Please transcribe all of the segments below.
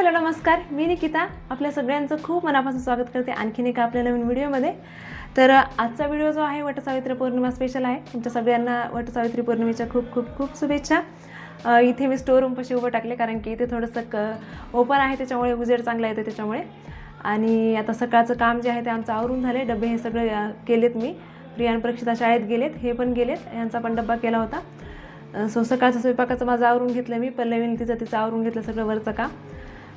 Hello नमस्कार. मी निकिता. आपल्या सगळ्यांचं खूप मनापासून स्वागत करते आणखीन एका आपल्या नवीन व्हिडिओमध्ये. तर आजचा व्हिडिओ जो आहे वटसावित्री पौर्णिमा स्पेशल आहे. तुमच्या सगळ्यांना वटसावित्री पौर्णिमेच्या खूप खूप खूप शुभेच्छा. इथे मी स्टोर रूमपाशी उभं टाकले कारण की इथे थोडंसं क ओपन आहे त्याच्यामुळे उजेड चांगला येतो त्याच्यामुळे. आणि आता सकाळचं काम जे आहे ते आमचं आवरून झाले डबे हे सगळे केलेत मी. प्रियान प्रक्षिता शाळेत गेलेत. हे पण गेलेत. यांचा पण डब्बा केला होता. सो सकाळचं स्वयंपाकाचं माझं आवरून घेतलं मी. पल्लवीने तिचं तिचं आवरून घेतलं सगळं वरचं काम.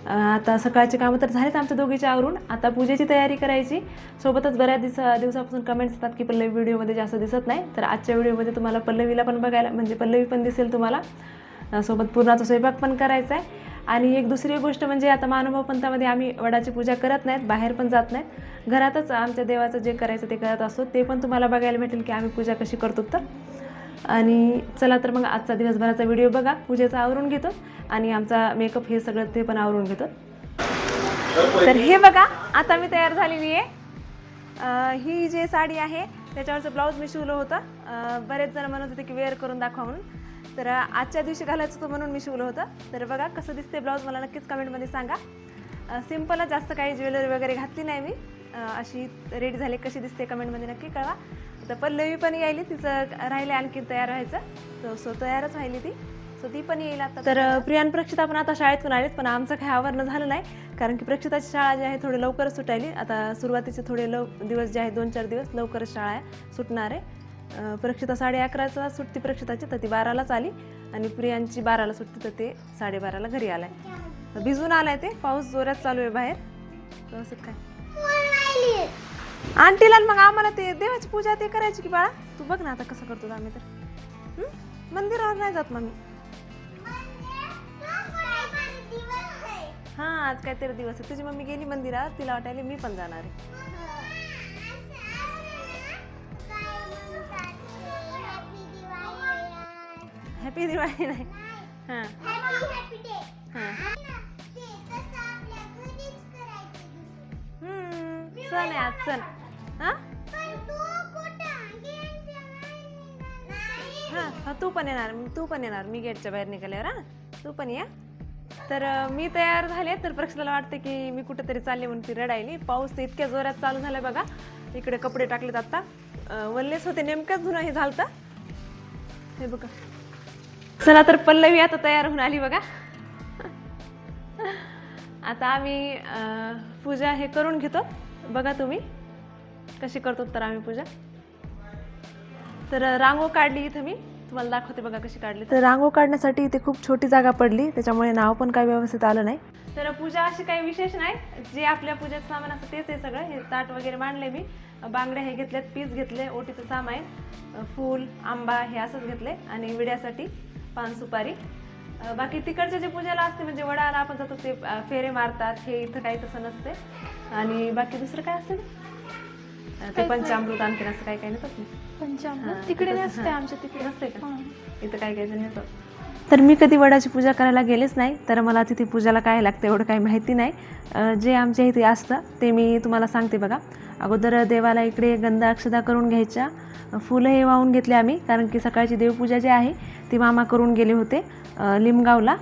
आता सकाळचे कामं तर झालेत आमच्या दोघीच्या आवरून. आता पूजेची तयारी करायची. सोबतच बऱ्याच दिवस दिवसापासून कमेंट्स येतात की पल्लवी व्हिडिओमध्ये जास्त दिसत नाही. तर आजच्या व्हिडिओमध्ये तुम्हाला पल्लवीला पण बघायला म्हणजे पल्लवी पण दिसेल तुम्हाला. सोबत पूर्णाचा स्वयंपाक पण करायचा आहे आणि एक दुसरी गोष्ट म्हणजे आता महानुभाव पंथामध्ये आम्ही वडाची पूजा करत नाहीत बाहेर पण जात नाहीत. घरातच आमच्या देवाचं जे करायचं ते करत असतो. ते पण तुम्हाला बघायला भेटेल की आम्ही पूजा कशी करतो तर. आणि चला तर मग आजचा दिवसभराचा व्हिडिओ बघा. पूजेचा आवरून घेतो. आणि आमचा मेकअप हे सगळं ते पण आवरून घेतो तर हे बघा आता मी तयार झालेली आहे. ही जी साडी आहे त्याच्यावरचं ब्लाऊज मी शिवलं होतं. बरेच जण म्हणत होते की वेअर करून दाखवा म्हणून. तर आजच्या दिवशी घालायचं होतं म्हणून मी शिवलं होतं. तर बघा कसं दिसते ब्लाऊज मला नक्कीच कमेंटमध्ये सांगा. सिम्पलच जास्त काही ज्वेलरी वगैरे घातली नाही मी. अशी रेडी झाली. कशी दिसते कमेंटमध्ये नक्की कळवा. आता पल्लवी पण यायली तिचं राहिले आणखी तयार व्हायचं. तर सो तयारच राहिली ती. सो ती पण येईल आता. तर प्रियान प्रक्षिता पण आता शाळेतून आलेत पण आमचं काही आवरणं झालं नाही. कारण की प्रक्षिताची शाळा जी आहे थोडी लवकरच सुटायली. आता सुरुवातीचे थोडे लव दिवस जे आहे दोन चार दिवस लवकरच शाळा आहे सुटणार आहे. प्रक्षिता साडे अकराचा सुटती प्रक्षिताची तर ती बारालाच आली. आणि प्रियांची बाराला सुटती तर ते साडेबाराला घरी आलाय. भिजून आलाय ते. पाऊस जोरात चालू आहे बाहेर. व्यवस्थित काय? आंटीला आणि मग आम्हाला ते देवाची पूजा ते करायची की बाळा? तू बघ ना आता कसं करतो आम्ही तर. मंदिरावर नाही जात मम्मी हा आज काहीतरी दिवस आहे. तुझी मम्मी गेली मंदिरात तिला वाटायला मी पण जाणार आहे. हॅपी दिवाळी नाही. हां. हां. सण आहे आज सण. हां? हां हा तू पण येणार तू पण येणार. मी गेटच्या बाहेर निघाल्यावर हा. तू पण या. तर मी तयार झाले तर प्रक्षाला वाटते की मी कुठेतरी चालले म्हणून ती रडायली. पाऊस तर इतक्या जोरात चालू झाला बघा. इकडे कपडे टाकलेत आता वल्लेच होते नेमकंच धुणं हे झालतं. हे बघा. चला तर पल्लवी आता तयार होऊन आली बघा. आता आम्ही पूजा हे करून घेतो. बघा तुम्ही. कशी करतो तर आम्ही पूजा. तर रांगो काढली इथं मी. तुम्हाला दाखवते बघा कशी काढली. तर रांगो काढण्यासाठी इथे खूप छोटी जागा पडली त्याच्यामुळे नाव पण काही व्यवस्थित आलं नाही. तर पूजा अशी काही विशेष नाही जे आपल्या पूजेचं सामान असतं तेच आहे सगळं. हे ताट वगैरे मांडले मी. बांगड्या हे घेतल्यात पीस घेतले ओटीचं सामान फूल आंबा हे असंच घेतले आणि विड्यासाठी पान सुपारी. बाकी तिकडच्या जे पूजेला असते म्हणजे वडाला आपण जातो ते फेरे मारतात हे इथं काही तसं नसते. आणि बाकी दुसरं काय असते? ते पंचामृत आणखीन असं काही काही नसतं हा, पंचामृत तिकडे नसते. आमच्या तिकडे. नसते का? हा. इथं काय काय जण येतं तर मी कधी वडाची पूजा करायला गेलेच नाही तर मला तिथे पूजाला काय लागतं एवढं काही माहिती नाही. अं, जे आमच्या इथे असतं ते मी तुम्हाला सांगते बघा. अगोदर देवाला इकडे गंध अक्षदा करून घ्यायच्या. फुलं हे वाहून घेतले आम्ही कारण की सकाळची देवपूजा जी आहे ती मामा करून गेले होते अं, लिमगावला.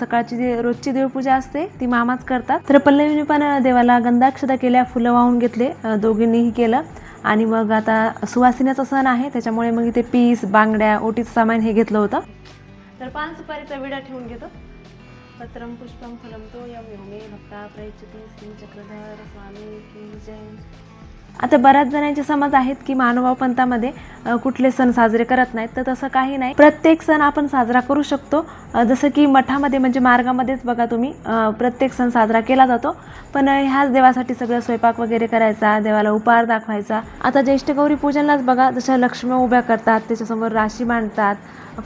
सकाळची जी रोजची देवपूजा असते ती मामाच करतात. तर पल्लवीने पण देवाला गंधाक्षता केल्या फुलं वाहून घेतले दोघींनीही केलं. आणि मग आता सुवासिन्याचा सण आहे त्याच्यामुळे मग इथे पीस बांगड्या ओटीचं सामान हे घेतलं होतं. तर पान सुपारीचा विडा ठेवून घेतो. पत्रम पुष्पम फलम तो यम योमे भक्ता प्रयच्छती. श्री चक्रधर स्वामी की जय. आता बऱ्याच जणांचे समज आहेत की मानवा पंथामध्ये कुठले सण साजरे करत नाहीत तर तसं काही नाही. प्रत्येक सण आपण साजरा करू शकतो. जसं की मठामध्ये म्हणजे मार्गामध्येच बघा तुम्ही प्रत्येक सण साजरा केला जातो. पण ह्याच देवासाठी सगळं स्वयंपाक वगैरे करायचा देवाला उपहार दाखवायचा. आता ज्येष्ठ गौरी पूजनलाच बघा जशा लक्ष्मी उभ्या करतात त्याच्यासमोर राशी मांडतात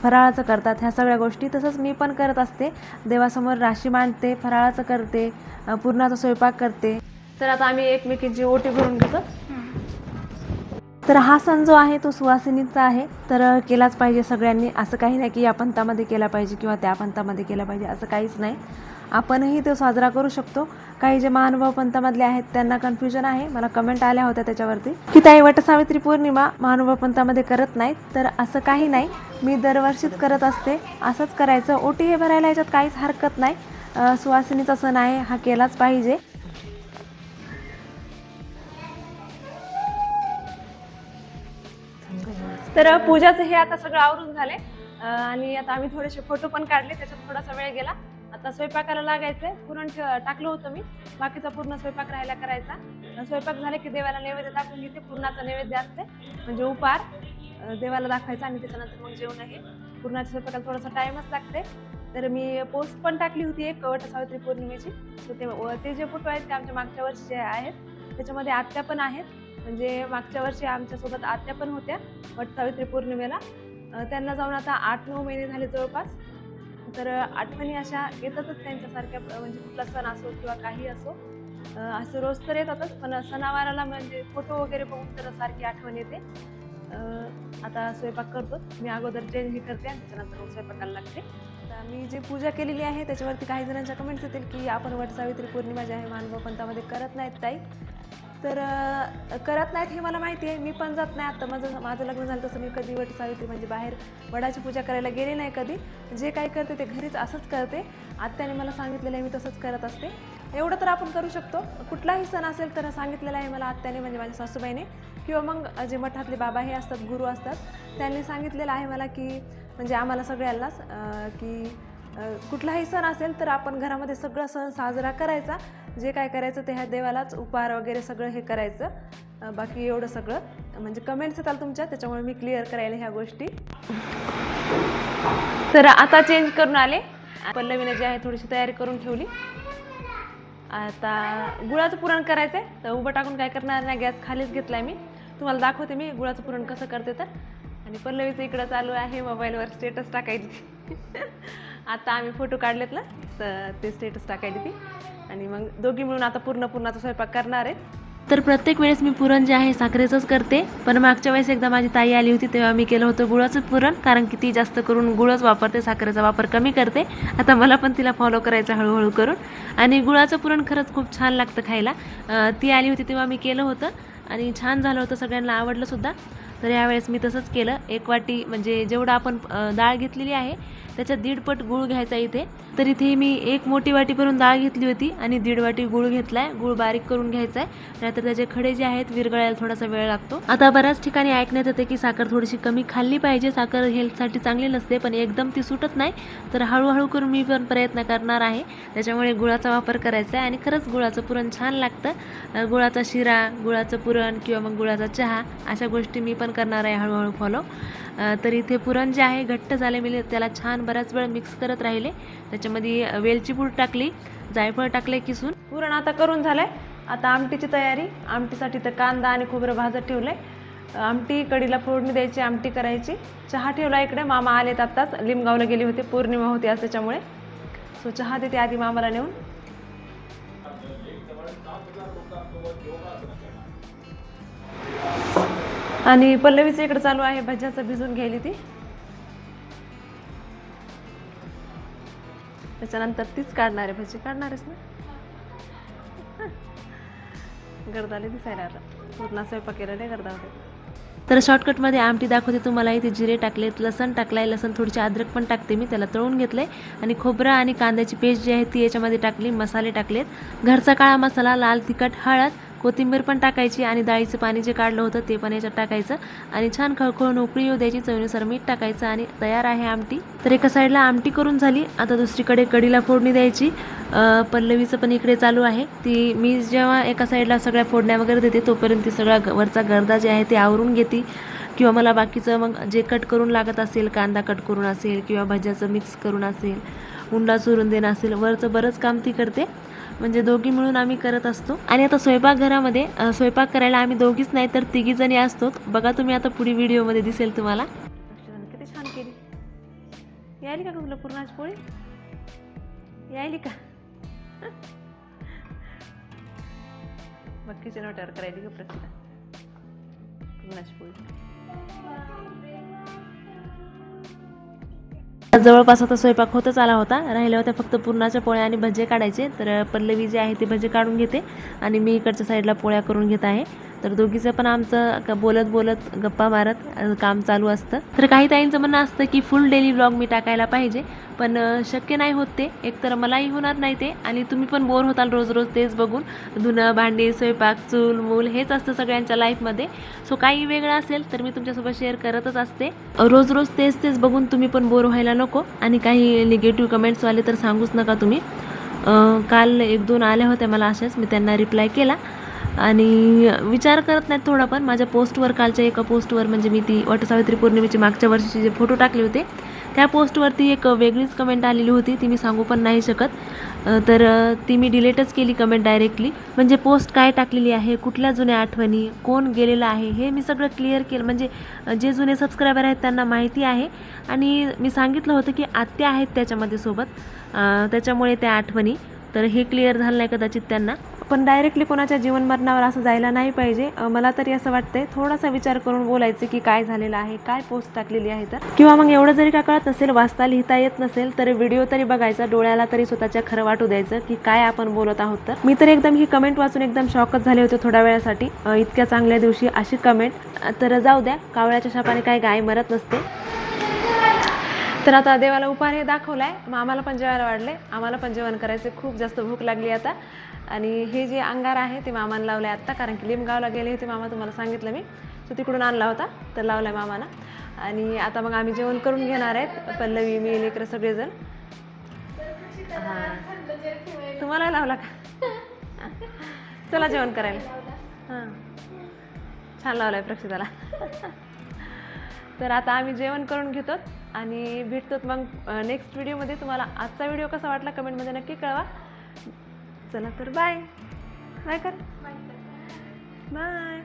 फराळाचं करतात ह्या सगळ्या गोष्टी. तसंच मी पण करत असते. देवासमोर राशी मांडते फराळाचं करते पूर्णाचा स्वयंपाक करते. तर आता आम्ही एकमेकींची ओटी भरून घेतो. तर हा सण जो आहे तो सुवासिनीचा आहे. तर केलाच पाहिजे सगळ्यांनी. असं काही नाही की या पंथामध्ये केला पाहिजे किंवा त्या पंथामध्ये केला पाहिजे असं काहीच नाही. आपणही तो साजरा करू शकतो. काही जे महानुभाव पंथामधले आहेत त्यांना कन्फ्युजन आहे. मला कमेंट आल्या होत्या त्याच्यावरती. की ताई वटसावित्री पौर्णिमा महानुभाव पंथामध्ये करत नाहीत. तर असं काही नाही. मी दरवर्षीच करत असते. असंच करायचं. ओटी हे भरायला याच्यात काहीच हरकत नाही. सुवासिनीचा सण आहे. हा केलाच पाहिजे. तर पूजाचं हे आता सगळं आवरून झाले आणि आता आम्ही थोडेसे फोटो पण काढले त्याच्यात थोडासा वेळ गेला. आता स्वयंपाकाला लागायचंय पुरण टाकलं होतं मी. बाकीचा पूर्ण स्वयंपाक राहायला करायचा. स्वयंपाक झाले की देवाला नैवेद्य दाखवून घेते पूर्णाचा नैवेद्य असते म्हणजे उपार देवाला दाखवायचा आणि त्याच्यानंतर मग जेवण आहे. पूर्णाच्या स्वयंपाकाला थोडासा टाइमच लागते तर मी पोस्ट पण टाकली होती एक वट सावित्री पौर्णिमेची. तर ते ते जे फोटो आहेत ते आमच्या मागच्या वर्षी जे आहेत त्याच्यामध्ये आत्या पण आहेत. म्हणजे मागच्या वर्षी आमच्यासोबत आत्या पण होत्या वट सावित्री पौर्णिमेला. त्यांना जाऊन आता आठ नऊ महिने झाले जवळपास. तर आठवणी अशा येतातच त्यांच्यासारख्या म्हणजे कुठला सण असो किंवा काही असो. असं रोज तर येतातच पण सणावाराला म्हणजे फोटो वगैरे बघून तर सारखी आठवण येते. आता स्वयंपाक करतो. मी अगोदर चेंज करते आणि त्याच्यानंतर मग स्वयंपाकाला लागते. आता मी जी पूजा केलेली आहे त्याच्यावरती काही जणांच्या कमेंट्स येतील की आपण वट सावित्री पौर्णिमा जी आहे मानव पंथामध्ये करत नाहीत ताई. तर करत नाहीत हे मला माहिती आहे. मी पण जात नाही आता. माझं माझं लग्न झालं तसं मी कधी वट सावित्री म्हणजे बाहेर वडाची पूजा करायला गेले नाही कधी. जे काही करते ते घरीच असंच करते. आत्याने मला सांगितलेलं आहे मी तसंच करत असते. एवढं तर आपण करू शकतो. कुठलाही सण असेल तर सांगितलेलं आहे मला आत्याने म्हणजे माझ्या सासूबाईने. किंवा मग जे मठातले बाबा हे असतात गुरु असतात त्यांनी सांगितलेलं आहे मला की म्हणजे आम्हाला सगळ्यांनाच की कुठलाही सण असेल तर आपण घरामध्ये सगळा सण साजरा करायचा. जे काय करायचं ते ह्या देवालाच उपहार वगैरे सगळं हे करायचं. बाकी एवढं सगळं. म्हणजे कमेंट्स येतात तुमच्या त्याच्यामुळे मी क्लिअर करायला ह्या गोष्टी. तर आता चेंज करून आले. पल्लवीने जी आहे थोडीशी तयारी करून ठेवली. आता गुळाचं पुरण करायचं आहे तर उभं टाकून काय करणार नाही गॅस खालीच घेतला आहे मी. तुम्हाला दाखवते मी गुळाचं पुरण कसं करते तर. आणि पल्लवीचं इकडं चालू आहे मोबाईलवर स्टेटस टाकायची. आता आम्ही फोटो काढलेत ना तर ते स्टेटस टाकायची ती. आणि मग दोघी मिळून आता पूर्ण पूर्णाचा स्वयंपाक करणार आहेत. तर प्रत्येक वेळेस मी पुरण जे आहे साखरेचंच करते. पण मागच्या वेळेस एकदा माझी ताई आली होती तेव्हा मी केलं होतं गुळाचं पुरण कारण की ती जास्त करून गुळच वापरते साखरेचा वापर कमी करते. आता मला पण तिला फॉलो करायचं हळूहळू करून. आणि गुळाचं पुरण खरंच खूप छान लागतं खायला. ती आली होती तेव्हा मी केलं होतं. आणि छान झालं होतं सगळ्यांना आवडलं सुद्धा. तर यावेळेस मी तसंच केलं. एक वाटी म्हणजे जेवढं आपण डाळ घेतलेली आहे त्याच्यात दीडपट गूळ घ्यायचा इथे. तर इथे मी एक मोठी वाटी भरून डाळ घेतली होती आणि दीड वाटी गूळ घेतला आहे गूळ बारीक करून घ्यायचा आहे नाहीतर त्याचे खडे जे आहेत विरगळायला थोडासा वेळ लागतो. आता बऱ्याच ठिकाणी ऐकण्यात येते की साखर थोडीशी कमी खाल्ली पाहिजे. साखर हेल्थसाठी चांगली नसते पण एकदम ती सुटत नाही. तर हळूहळू करून मी पण प्रयत्न करणार आहे. त्याच्यामुळे गुळाचा वापर करायचा आहे आणि खरंच गुळाचं पुरण छान लागतं. गुळाचा शिरा गुळाचं पुरण किंवा मग गुळाचा चहा अशा गोष्टी मी पण करणार आहे हळूहळू फॉलो तर इथे पुरण जे आहे घट्ट झाले मी त्याला छान बराच वेळ मिक्स करत राहिले. त्याच्यामध्ये वेलची पूड टाकली जायफळ टाकले किसून. पुरण आता करून झालंय. आता आमटीची तयारी. आमटीसाठी तर कांदा आणि खोबरं भाजत आहे आमटी कढीला फोडणी द्यायची आमटी करायची. चहा ठेवला इकडे. मामा आलेत आत्ताच. लिमगावला गेले होते. पौर्णिमा होती आज त्याच्यामुळे. सो चहा देते आधी मामाला नेऊन. आणि पल्लवीचं इकडे चालू आहे भज्याचं भिजून घ्यायली ती. त्याच्यानंतर तीच काढणार आहे भजी काढणारच ना? गर्दाले दिसायला आता. पूर्ण स्वयंपाक केला नाही गर्दा होते तर शॉर्टकटमध्ये आमटी दाखवते तुम्हाला इथे जिरे टाकले लसण टाकलाय लसण थोडीशी अद्रक पण टाकते मी त्याला तळून घेतलंय. आणि खोबरं आणि कांद्याची पेस्ट जी आहे ती याच्यामध्ये टाकली मसाले टाकलेत. घरचा काळा मसाला लाल तिखट हळद कोथिंबीर पण टाकायची आणि डाळीचं पाणी जे काढलं होतं ते पण याच्यात टाकायचं. आणि छान खळखळून उकळी येऊ द्यायची चवीनुसार मीठ टाकायचं आणि तयार आहे आमटी. तर एका साईडला आमटी करून झाली. आता दुसरीकडे कढीला फोडणी द्यायची. पल्लवीचं पण इकडे चालू आहे. ती मी जेव्हा एका साईडला सगळ्या फोडण्या वगैरे देते तोपर्यंत ती सगळा वरचा गर्दा जे आहे ते आवरून घेते. किंवा मला बाकीचं मग जे कट करून लागत असेल कांदा कट करून असेल किंवा भाज्याचं मिक्स करून असेल उंडा चुरून देणं असेल वरचं बरंच काम ती करते. म्हणजे दोघी मिळून आम्ही करत असतो. आणि आता स्वयंपाकघरामध्ये स्वयंपाक करायला आम्ही दोघीच नाही तर तिघी जणी असतो. बघा तुम्ही आता पुढे व्हिडिओमध्ये दिसेल तुम्हाला. किती छान केली. यायली का तुला पूर्णाची पोळी? यायली का? बघ किचन वाट्यावर करायली का प्रश्न पूर्णाची पोळी. जवळपास आता स्वयंपाक होतच आला होता. राहिल्या होत्या फक्त पुरणाच्या पोळ्या आणि भजे काढायचे. तर पल्लवी जे आहे ते भजे काढून घेते आणि मी इकडच्या साईडला पोळ्या करून घेत आहे. तर दोघीचं पण आमचं बोलत बोलत गप्पा मारत काम चालू असतं. तर काही ताईंचं म्हणणं असतं की फुल डेली ब्लॉग मी टाकायला पाहिजे पण शक्य नाही होत ते. एकतर मलाही होणार नाही ते आणि तुम्ही पण बोर होताल रोज रोज तेच बघून. धुणं भांडी स्वयंपाक चूल मूल हेच असतं सगळ्यांच्या लाईफमध्ये सो काही वेगळं असेल तर मी तुमच्यासोबत शेअर करतच असते. रोज रोज तेच तेच बघून तुम्ही पण बोर व्हायला नको आणि काही निगेटिव्ह कमेंट्सवाले तर सांगूच नका तुम्ही. काल एक दोन आल्या होत्या मला अशाच मी त्यांना रिप्लाय केला. आणि विचार करत नाहीत थोडा पण माझ्या पोस्टवर कालच्या एका पोस्टवर म्हणजे मी ती वटसावित्री पौर्णिमेची मागच्या वर्षीचे जे फोटो टाकले होते त्या पोस्टवरती एक वेगळीच कमेंट आलेली होती. ती मी सांगू पण नाही शकत. तर ती मी डिलेटच केली कमेंट डायरेक्टली म्हणजे पोस्ट काय टाकलेली आहे कुठल्या जुन्या आठवणी कोण गेलेलं आहे हे मी सगळं क्लिअर केलं. म्हणजे जे जुने सबस्क्रायबर आहेत त्यांना माहिती आहे. आणि मी सांगितलं होतं की आत्या आहेत त्याच्यामध्ये सोबत. त्याच्यामुळे त्या आठवणी. तर हे क्लिअर झालं नाही कदाचित त्यांना. पण डायरेक्टली कोणाच्या जीवन मरणावर असं जायला नाही पाहिजे. मला तरी असं वाटतंय थोडासा विचार करून बोलायचं की काय झालेलं आहे काय पोस्ट टाकलेली आहे तर. किंवा मग एवढं जरी का कळत नसेल वाचता लिहिता येत नसेल तर व्हिडिओ तरी बघायचा डोळ्याला तरी स्वतःच्या खरं वाटू द्यायचं की काय आपण बोलत आहोत तर. मी तर एकदम ही कमेंट वाचून एकदम शॉकच झाले होते थोड्या वेळासाठी. इतक्या चांगल्या दिवशी अशी कमेंट तर जाऊ द्या कावळ्याच्या शापाने काय गाय मरत नसते. तर आता देवाला उपार हे दाखवलाय. मग आम्हाला पण जेवायला वाढले. आम्हाला पण जेवण करायचे. खूप जास्त भूक लागली आता. आणि हे जे अंगार आहे ते मामानं लावलं आहे आत्ता कारण की लिमगावला गेले होते मामा तुम्हाला सांगितलं मी. सो तिकडून आणला होता तर लावला आहे मामानं. आणि आता मग आम्ही जेवण करून घेणार आहेत पल्लवी मी लेकरं सगळेजण. हां. तुम्हाला लावला का? चला जेवण करायला. हां. छान लावला आहे प्रक्षिताला. तर आता आम्ही जेवण करून घेतो आणि भेटतो मग नेक्स्ट व्हिडिओमध्ये तुम्हाला आजचा व्हिडिओ कसा वाटला कमेंटमध्ये नक्की कळवा. चला तर बाय. बाय कर. बाय.